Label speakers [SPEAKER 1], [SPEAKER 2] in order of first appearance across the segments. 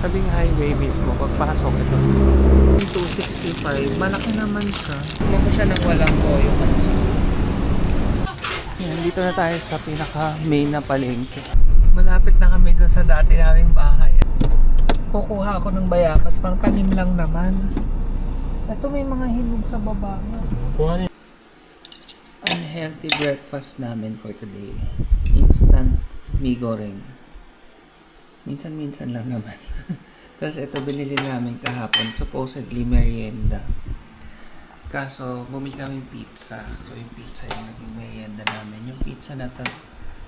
[SPEAKER 1] Tabing highway mismo, pagpasok ito. 265, malaki naman siya. Tignan mo siya ng walang toyo pansin. Yan, dito na tayo sa pinaka main na palengke. Malapit na kami dun sa dati naming bahay. Kukuha ako ng bayabas, pang tanim lang naman. Ito may mga hinog sa baba nga. Unhealthy breakfast namin for today. Instant mi goreng. Minsan-minsan lang naman. Tapos ito binili namin kahapon. Supposedly merienda. Kaso bumili kami pizza. So yung pizza yung naging merienda namin. Yung pizza na to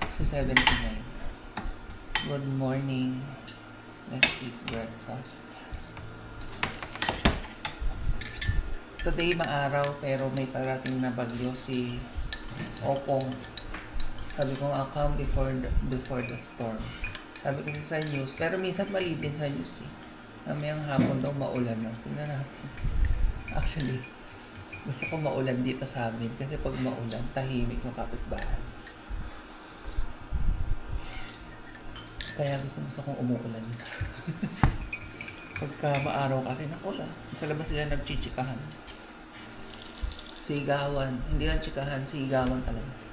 [SPEAKER 1] sa 79. Good morning. Let's eat breakfast. Today maaraw pero may parating na bagyo si Opong. Sabi ko nga come before the, before the storm. Sabi ko sa news, pero minsan mali din sa news eh. Mamayang hapon daw maulan na. Tingnan natin. Actually, gusto ko maulan dito sa amin kasi pag maulan, tahimik yung kapitbahay. Kaya gusto gusto kong umuulan. Pagka maaraw kasi nakula. Sa labas sila nagchichikahan. Sigawan. Hindi lang chikahan, sigawan talaga.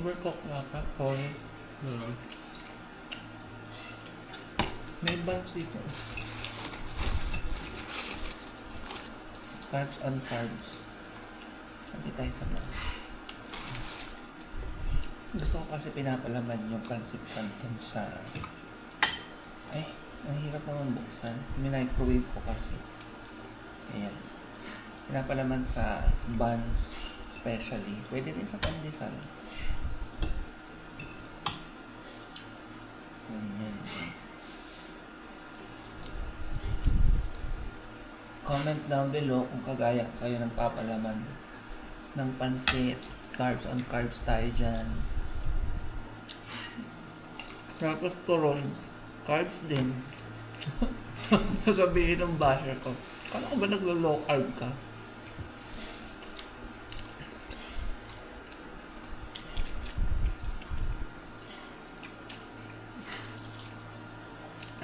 [SPEAKER 1] Overcook ka, sorry. May buns dito. Carbs on carbs. Hindi tayo sa mga. Gusto ko kasi pinapalaman yung pancit canton sa... Ay, ang hirap naman buksan. Minicrowave ko kasi. Ayan. Pinapalaman sa buns especially. Pwede din sa pandesal. Ganyan. Comment down below kung kagaya kayo ng papalaman ng pansit. Carbs on carbs tayo dyan. Tapos turon. Carbs din. Sasabihin ng basher ko, kala ko ba naglo-low carb ka?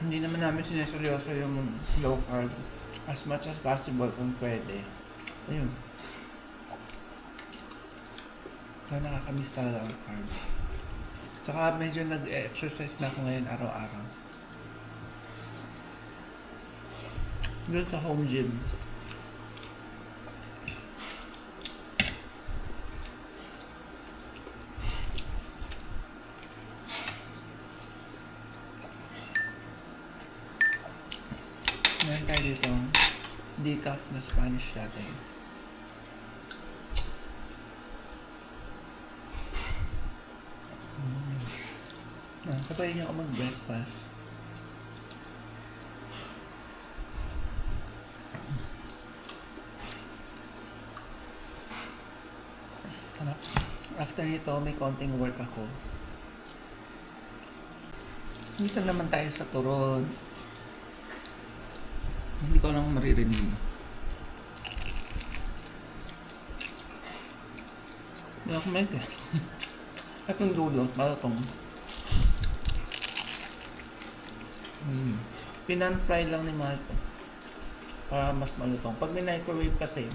[SPEAKER 1] Hindi naman namin sineseryoso yung low carb as much as possible kung pwede. Ayun. Kaya nakakamiss talaga ang carbs. Tsaka medyo nag-exercise na ako ngayon araw-araw. Doon sa home gym. Meron tayo dito decaf na Spanish latte. Mm. Ah, sabayin niyo ako mag-breakfast. Sarap. After nito, may konting work ako. Dito naman tayo sa Turon. Hindi ko lang maririnig. Hindi ako mega. At yung dulo, malatong. Hmm. Pinan-fry lang ni Malto. Para mas malutong. Pag may-microwave kasi,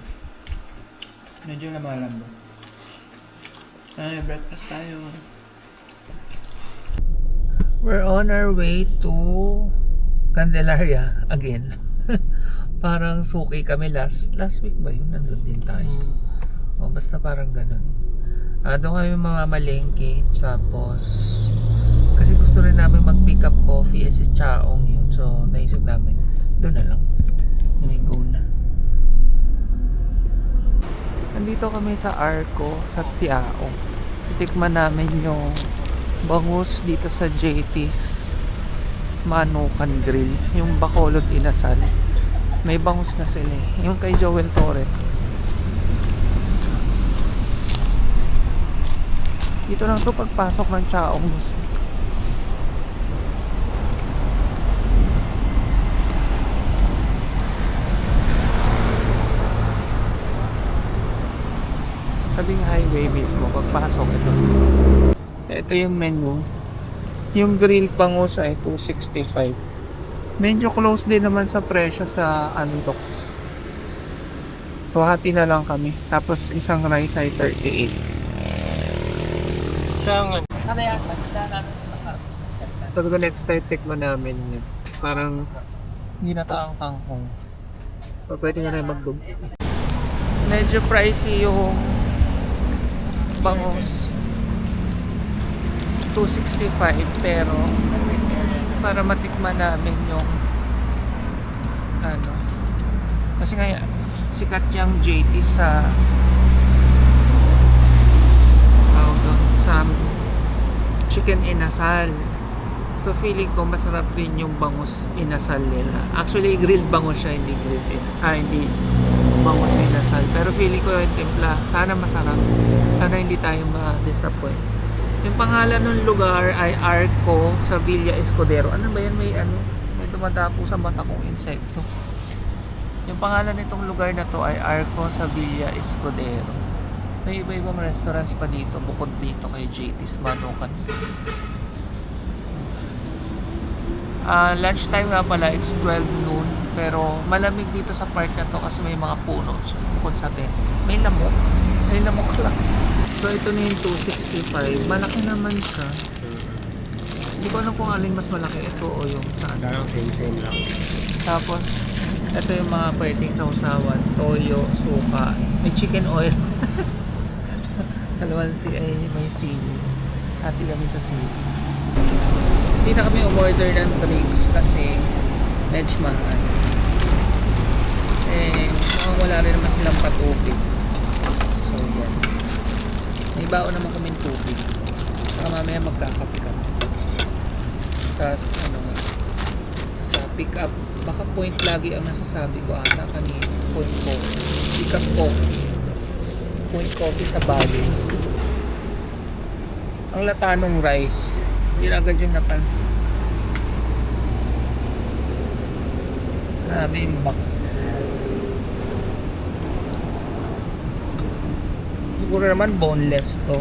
[SPEAKER 1] medyo namalambot. Ay, breakfast tayo. We're on our way to Candelaria again. parang suki kami last last week ba yun? Nandun din tayo. O, basta parang ganun. Ah, doon kami mamamalengke. Tapos, kasi gusto rin namin mag-pick up coffee eh si Chaong yun. So, naisip namin, doon na lang. Anyway, go na. Nandito kami sa Arco, sa Tiao. Titikman namin yung bangus dito sa JT's Manukan Grill. Yung Bacolod Inasal. May bangus na sila eh. Yung kay Joel Torre. Dito lang to pagpasok ng Chaong. Tabing highway mismo, pagpasok ito. Ito yung menu. Yung grilled bangus ay 265. Medyo close din naman sa presyo sa Andox. So, hati na lang kami. Tapos, isang rice ay 38.
[SPEAKER 2] Isang
[SPEAKER 1] Ano yan? Sabi ko next time tikman namin yun. Parang ginataang kangkong. So, pwede nga na magdug. Medyo pricey yung bangus. 265 pero para matikman namin yung ano kasi nga sikat yung JT sa doon, sa chicken inasal. So feeling ko masarap din yung bangus inasal nila. Actually grilled bangus siya, hindi grilled in, ah, hindi bangus inasal. Pero feeling ko yung timpla, sana masarap. Sana hindi tayo ma-disappoint. Yung pangalan ng lugar ay Arco sa Villa Escudero. Ano ba yan? May ano? May dumadapo sa mata kong insekto. Yung pangalan nitong lugar na to ay Arco sa Villa Escudero. May iba-ibang restaurants pa dito bukod dito kay JT's Manukan. Ah, lunchtime nga pala, it's 12 noon. Pero malamig dito sa park na to kasi may mga puno bukod sa tent. May lamok. May lamok lang. So ito na yung 265. Malaki naman siya. Hindi ko alam kung alin mas malaki. Ito o yung saan.
[SPEAKER 2] Parang same same lang.
[SPEAKER 1] Tapos, ito yung mga pwedeng sausawan. Toyo, suka. May chicken oil. Kalamansi ay may seaweed. Hati kami sa seaweed. Hindi na kami umorder ng drinks kasi medyo mahal. Eh, mukhang wala rin naman silang patubig. So, yan. May baon naman kaming tubig. Saka mamaya magkakape kami. Sa, ano, sa pick up. Baka point lagi ang nasasabi ko ata kanina. Point coffee. Pick up coffee. Point coffee sa Bali. Ang latanong rice. Hindi agad yung napansin. Grabe yung bak. Siguro naman boneless to.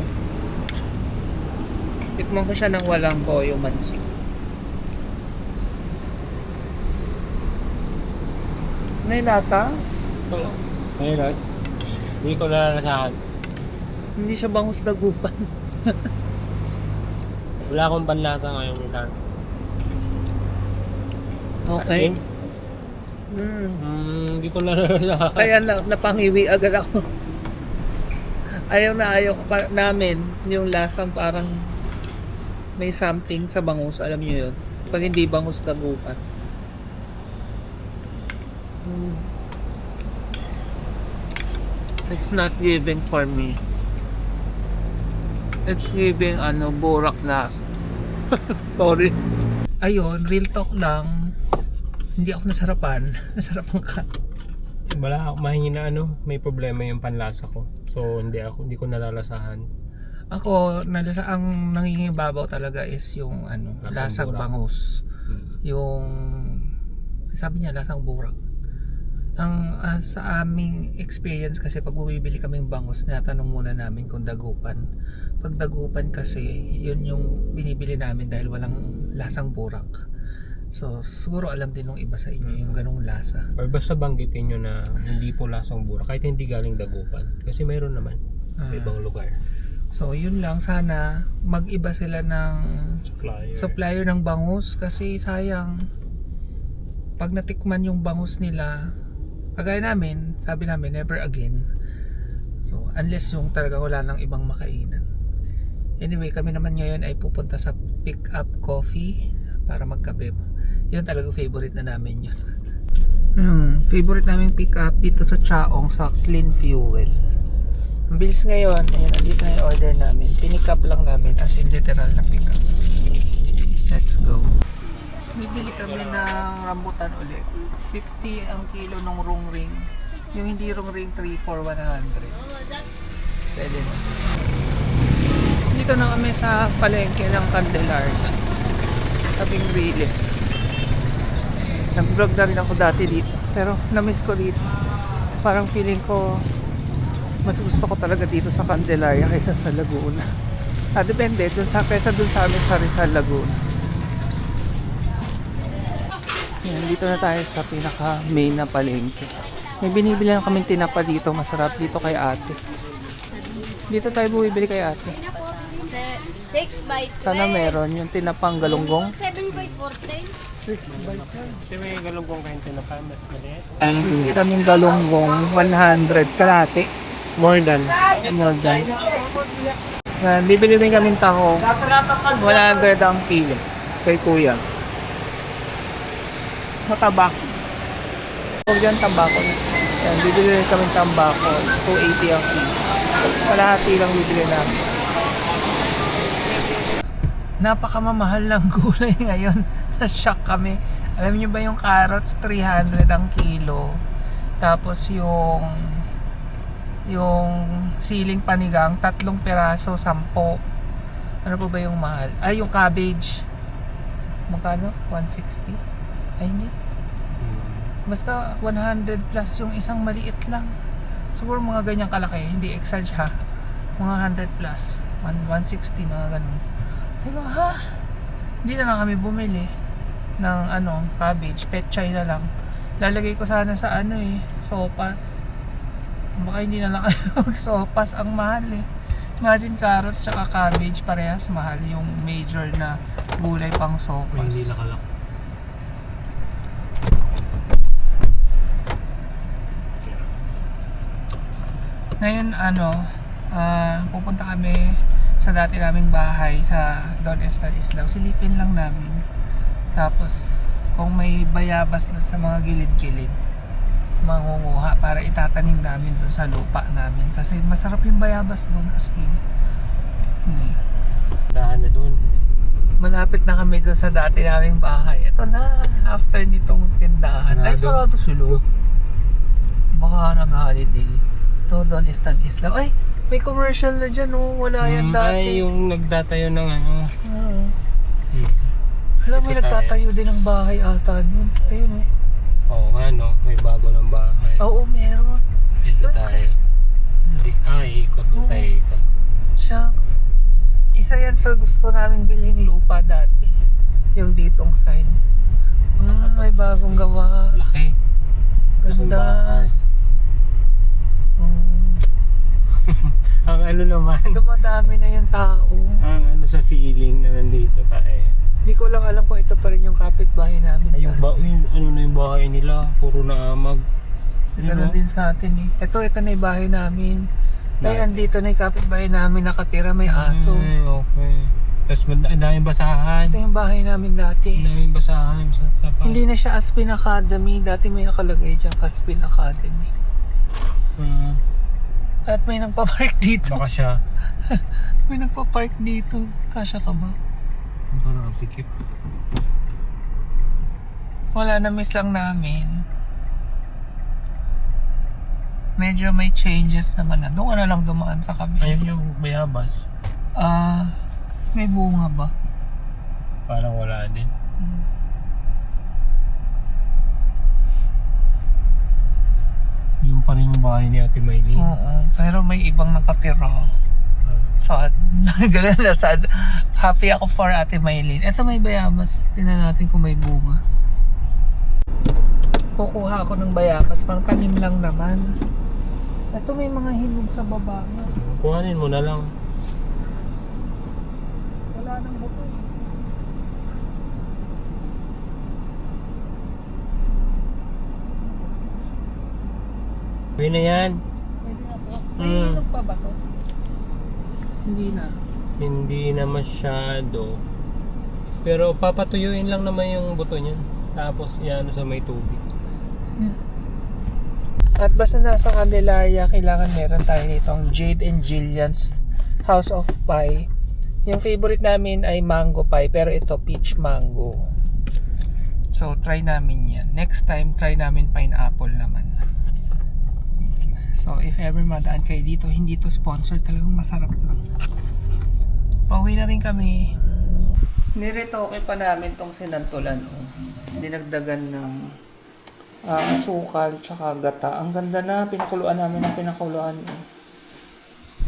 [SPEAKER 1] Tikman ko siya ng walang boyo mansik. May lata?
[SPEAKER 2] Oo. Ngayon, hindi ko nalalasahan.
[SPEAKER 1] Hindi siya bangus dagupan.
[SPEAKER 2] Wala akong panlasa ngayon minsan.
[SPEAKER 1] Okay.
[SPEAKER 2] Asin?
[SPEAKER 1] Mm.
[SPEAKER 2] Hmm, hindi ko nalalasahan.
[SPEAKER 1] Kaya na, napangiwi agad ako. Ayaw na ayaw pa, namin yung lasang parang may something sa bangus. Alam niyo yun? Pag hindi bangus dagupan. Mm. It's not giving for me. It's giving ano, burak lasa. Sorry. Ayun, real talk lang. Hindi ako nasarapan. Nasarapan ka.
[SPEAKER 2] Wala ako mahina ano, may problema yung panlasa ko. So hindi ako hindi ko nalalasahan.
[SPEAKER 1] Ako, nalasa, ang nangingibabaw talaga is yung ano,
[SPEAKER 2] Lasang
[SPEAKER 1] lasang
[SPEAKER 2] burak.
[SPEAKER 1] bangus.
[SPEAKER 2] Hmm.
[SPEAKER 1] Yung, sabi niya, lasang burak. Ang ah, sa aming experience kasi pag bumibili kaming bangus, tinatanong muna namin kung dagupan. Pag dagupan kasi, yun yung binibili namin dahil walang lasang burak. So, siguro alam din ng iba sa inyo yung ganong lasa.
[SPEAKER 2] Or basta banggitin nyo na hindi po lasang bura kahit hindi galing dagupan. Kasi mayroon naman sa
[SPEAKER 1] Ah.
[SPEAKER 2] ibang lugar.
[SPEAKER 1] So, yun lang. Sana mag-iba sila ng
[SPEAKER 2] Supplier.
[SPEAKER 1] supplier ng bangus kasi sayang pag natikman yung bangus nila kagaya namin sabi namin never again. So unless yung talaga wala nang ibang makainan. Anyway kami naman ngayon ay pupunta sa pick up coffee para magkape yun talaga favorite na namin yun. Hmm, favorite namin pick up dito sa Chaong sa Clean Fuel. Ang bilis ngayon ayan andito na yung order namin. Pinick up lang namin as in literal na pick up. Let's go. Bibili kami ng rambutan ulit. 50 ang kilo ng rung ring. Yung hindi rung ring 3 for 100. Pwede na. Dito na kami sa palengke ng Candelaria. Tabing Riles. Nag-vlog na rin ako dati dito. Pero na-miss ko dito. Parang feeling ko mas gusto ko talaga dito sa Candelaria kaysa sa Laguna. Ah, depende. Dun sa, kesa dun sa amin sa Rizal Lagoon. Yan, dito na tayo sa pinaka main na palengke. May binibili na kaming tinapa dito. Masarap dito kay ate. Dito tayo bumibili kay ate.
[SPEAKER 3] Se- 6 by 12.
[SPEAKER 1] Sana meron yung tinapang galunggong.
[SPEAKER 3] 7 by 14.
[SPEAKER 2] Kasi may galunggong kayong tinapa, mas maliit.
[SPEAKER 1] Hindi kaming galunggong 100 kalate.
[SPEAKER 2] More than.
[SPEAKER 1] More than. Yan, bibili din kaming taho. 100 ang kilo. Kay kuya. Mataba. Huwag dyan tambako. Yan, bibili rin kaming tambako. 280 ang kilo. Kalahati lang bibili namin. Napakamamahal ng gulay ngayon. Na-shock kami. Alam niyo ba yung carrots 300 ang kilo. Tapos yung yung siling panigang, tatlong piraso, sampo. Ano po ba yung mahal? Ay, yung cabbage. Magkano? 160? Hindi. Basta 100 plus yung isang maliit lang. Siguro mga ganyang kalaki. Hindi exage ha. Mga 100 plus. 1, 160, mga ganun. Ay, ko, ha? Hindi na lang kami bumili ng ano, cabbage. Petchay na lang. Lalagay ko sana sa ano eh, sopas. Baka hindi na lang magsopas. Ang mahal eh. Imagine carrots tsaka cabbage parehas mahal yung major na gulay pang
[SPEAKER 2] May
[SPEAKER 1] sopas.
[SPEAKER 2] hindi nakalak.
[SPEAKER 1] Ngayon ano, ah, pupunta kami sa dati naming bahay sa Don Estal Islao. Silipin lang namin. Tapos kung may bayabas doon sa mga gilid-gilid, mangunguha para itatanim namin doon sa lupa namin. Kasi masarap yung bayabas doon as in. Hmm.
[SPEAKER 2] Dahan na doon.
[SPEAKER 1] Malapit na kami doon sa dati naming bahay. Ito na, after nitong tindahan. Ay,
[SPEAKER 2] Sarado.
[SPEAKER 1] sulo. Baka nang holiday. Ito doon, Istan Islam. Ay, may commercial na dyan, oh. Wala yan
[SPEAKER 2] Mm,
[SPEAKER 1] dati.
[SPEAKER 2] Ay, yung nagdatayo ng ano.
[SPEAKER 1] Oo.
[SPEAKER 2] Hmm.
[SPEAKER 1] Alam,
[SPEAKER 2] Ito tayo.
[SPEAKER 1] nagtatayo din ng bahay ata doon. Ayun, oh.
[SPEAKER 2] Oo nga no, may bago ng bahay.
[SPEAKER 1] Oo, meron.
[SPEAKER 2] Dito
[SPEAKER 1] Look.
[SPEAKER 2] tayo. Hindi, ay, ikot
[SPEAKER 1] Oo.
[SPEAKER 2] na tayo, ikot.
[SPEAKER 1] Shucks. Isa yan sa gusto naming bilhin lupa dati. Yung ditong side. Hmm, may bagong gawa.
[SPEAKER 2] Laki.
[SPEAKER 1] Dumadami na yung tao.
[SPEAKER 2] ang ano sa feeling na nandito tayo.
[SPEAKER 1] Hindi ko lang alam kung ito pa rin yung kapitbahay namin.
[SPEAKER 2] Ay, yung, ba, yung ano na yung bahay nila, puro na amag.
[SPEAKER 1] Ganun
[SPEAKER 2] Ano?
[SPEAKER 1] din sa atin eh. Ito, ito na yung bahay namin. Ay, andito na yung kapitbahay namin nakatira. May aso.
[SPEAKER 2] Ay, okay. Tapos mad- ang daming basahan.
[SPEAKER 1] Ito yung bahay namin dati.
[SPEAKER 2] Ang daming basahan sa tapat.
[SPEAKER 1] Hindi na siya Aspin Academy. Dati may nakalagay dyan Aspin Academy. At may nagpa-park dito.
[SPEAKER 2] baka siya.
[SPEAKER 1] May nagpa-park dito. Kasya ka ba?
[SPEAKER 2] Parang ang sikip.
[SPEAKER 1] Wala na miss lang namin. Medyo may changes naman na. Doon ka na lang dumaan sa kabila.
[SPEAKER 2] Ayun yung bayabas.
[SPEAKER 1] Ah, may bunga ba?
[SPEAKER 2] Parang wala din. Yung pa rin yung bahay ni Ate Maylene.
[SPEAKER 1] Oo, pero may ibang nakatira.
[SPEAKER 2] Ah,
[SPEAKER 1] Sad. Ganun na sad. Happy ako for Ate Maylin. Ito may bayabas. Tingnan natin kung may bunga. Kukuha ako ng bayabas. Pang tanim lang naman. Ito may mga hinog sa baba.
[SPEAKER 2] Kuhanin mo na lang.
[SPEAKER 1] Wala nang buto eh.
[SPEAKER 2] Pwede na yan.
[SPEAKER 1] Pwede na po. May
[SPEAKER 2] Mm.
[SPEAKER 1] hinog pa ba to? Hindi na.
[SPEAKER 2] Hindi na masyado. Pero papatuyuin lang naman yung buto niyan. Tapos yan sa may tubig.
[SPEAKER 1] At basta nasa Candelaria, kailangan meron tayo nitong Jade and Jillian's House of Pie. Yung favorite namin ay mango pie, pero ito peach mango. So, try namin yan. Next time, try namin pineapple naman. So, if ever madaan kayo dito, hindi to sponsor, talagang masarap lang. Pauwi na rin kami. Niretoke pa namin tong sinantulan. Oh. Dinagdagan ng ah, asukal tsaka gata. Ang ganda na, pinakuluan namin ang pinakuluan. Oh.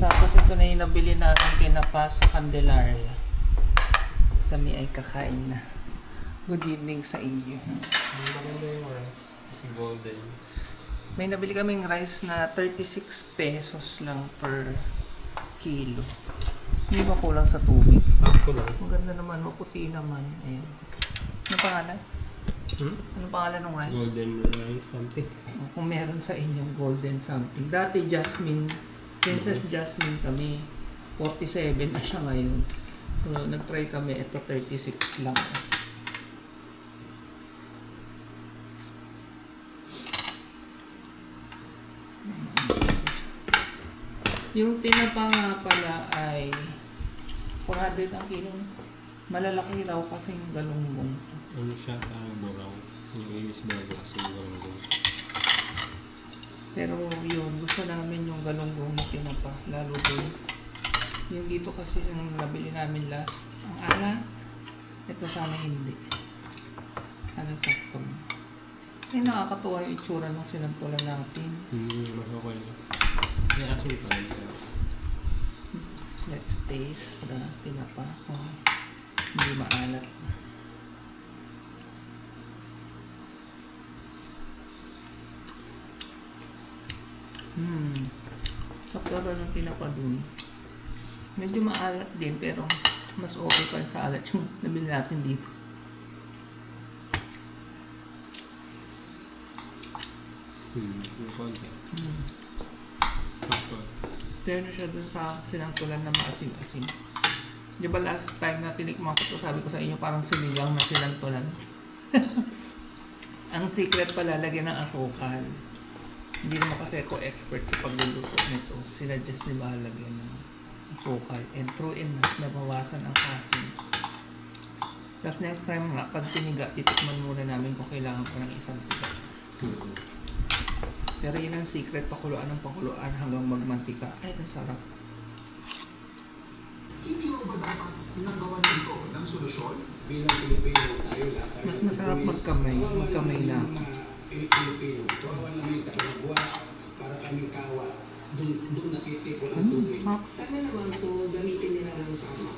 [SPEAKER 1] Tapos ito na yung nabili namin kinapa sa Candelaria. Kami ay kakain na. Good evening sa inyo.
[SPEAKER 2] Maganda yung rice. Golden.
[SPEAKER 1] May nabili kaming rice na 36 pesos lang per kilo. Hindi ba kulang sa tubig?
[SPEAKER 2] Ako lang.
[SPEAKER 1] Maganda naman, maputi naman. Ayan. Ano pangalan?
[SPEAKER 2] Hmm?
[SPEAKER 1] Ano pangalan ng rice?
[SPEAKER 2] Golden rice something.
[SPEAKER 1] Oh, Kung meron sa inyong golden something. Dati Jasmine, Princess Jasmine kami. 47 na siya ngayon. So, nag-try kami. Ito 36 lang. Yung tinapa nga pala ay 400 ang kilo. Malalaki raw kasi yung galunggong.
[SPEAKER 2] Ano siya? Parang buraw. Yung inis bago kasi yung galunggong.
[SPEAKER 1] Pero yun, gusto namin yung galunggong na tinapa. Lalo doon. Yung dito kasi yung nabili namin last. Ang ala. Ito sana hindi. Sana sakto. Eh, nakakatuwa yung itsura ng sinantulan natin.
[SPEAKER 2] Hmm, mas okay
[SPEAKER 1] Let's taste the tinapa. Oh, hindi maalat. Hmm. Sakto ba ng tinapa dun? Medyo maalat din pero mas okay pa sa alat yung nabili natin dito.
[SPEAKER 2] Hmm.
[SPEAKER 1] Hmm. Na siya dun sa sinangtulan na maasim-asim. Di ba last time na tinikman ko sabi ko sa inyo parang sinigang na sinangtulan. Ang secret pala, lagyan ng asukal. Hindi naman kasi ako expert sa pagluluto nito. Sinadjust ni Bahal lagyan ng asukal. And true enough, nabawasan ang asin. Tapos next time nga, pag tiniga, titikman muna namin kung kailangan ko ng isang tiga.
[SPEAKER 2] Hmm.
[SPEAKER 1] Pero yun ang secret, pakuluan ng pakuluan hanggang magmantika. Ay, ang sarap.
[SPEAKER 4] Hindi mo ba dapat nagawa nito ng solusyon? Bilang Pilipino tayo lahat.
[SPEAKER 1] Mas masarap magkamay. Magkamay na.
[SPEAKER 4] Pilipino, kawawa namin tayo para kami kawa. Doon, natitipon ang tubig.
[SPEAKER 1] Hmm.
[SPEAKER 5] Sana naman to gamitin nila ng tama.